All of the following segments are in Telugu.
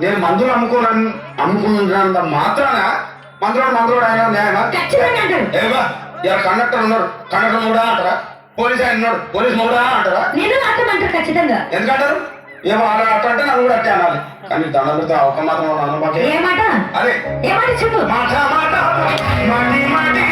నేను మందులు అమ్ముకోనని అమ్ముకున్నంత మాత్రాన మందులోడు మందులోడు ఆయన న్యాయమా? ఏవా ఇలా కండక్టర్ ఉన్నాడు కండక్టర్ మూడా అంటారా? పోలీస్ ఆయన ఉన్నాడు. పోలీస్ మూడా అంటారా? ఖచ్చితంగా. ఎందుకంటారు? ఏమో అలా అంటే నన్ను కూడా అట్టే అనాలి. కానీ దండం పెడితే ఒక మాత్రం నన్ను మాకే ఏ మాట? అదే. మాట మాట మాట మాటి మాటి.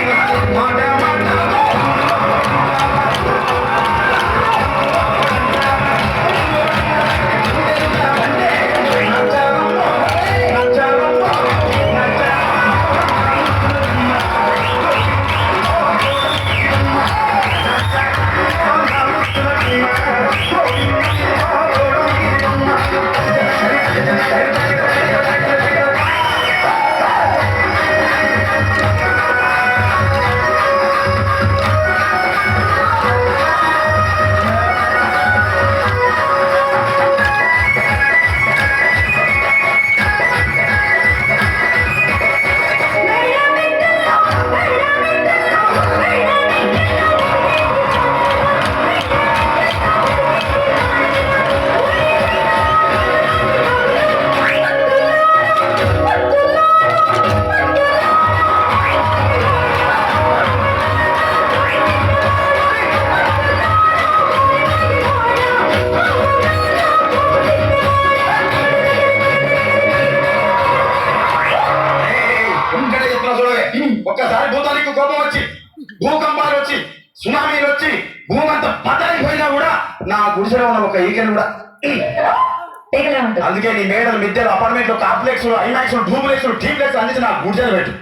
భూతానికి కోపం వచ్చి భూకంపాలు వచ్చి సునామీలు వచ్చి భూమి అంతా బద్దలైపోయినా కూడా నా గుడిసెలో ఉన్న ఒక ఈకెన్ కూడా. అందుకే నీ మేడలు మిద్దెలు అపార్ట్మెంట్లు కాంప్లెక్స్ ఐమాక్స్ డూప్లెక్స్ టీప్లెక్స్ అందించి నా గుడిసెలో పెట్టు.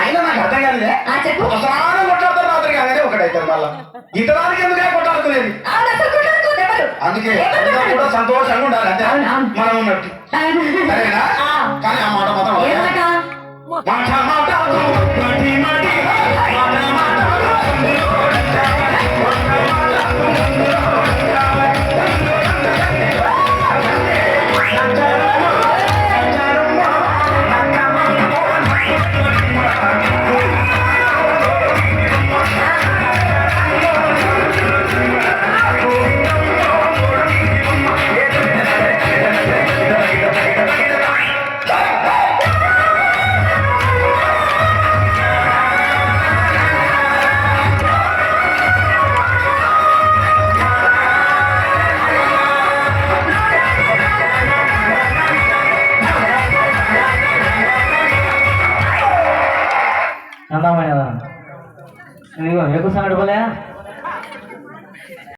అయినా నాకు అర్థం కాలేదే ఒకసారి కొట్లాడతారు రాత్రి కానీ ఒకటైతే మళ్ళా. ఇంతదానికి ఎందుకే ఎవరు. అందుకే కూడా? సంతోషంగా ఉండాలి అంతే. మనం ఉన్నట్టు. సరేనా? ఆ. కానీ ఆ మాట మాత్రం మాటి మాటి. एवढं सांगड बोला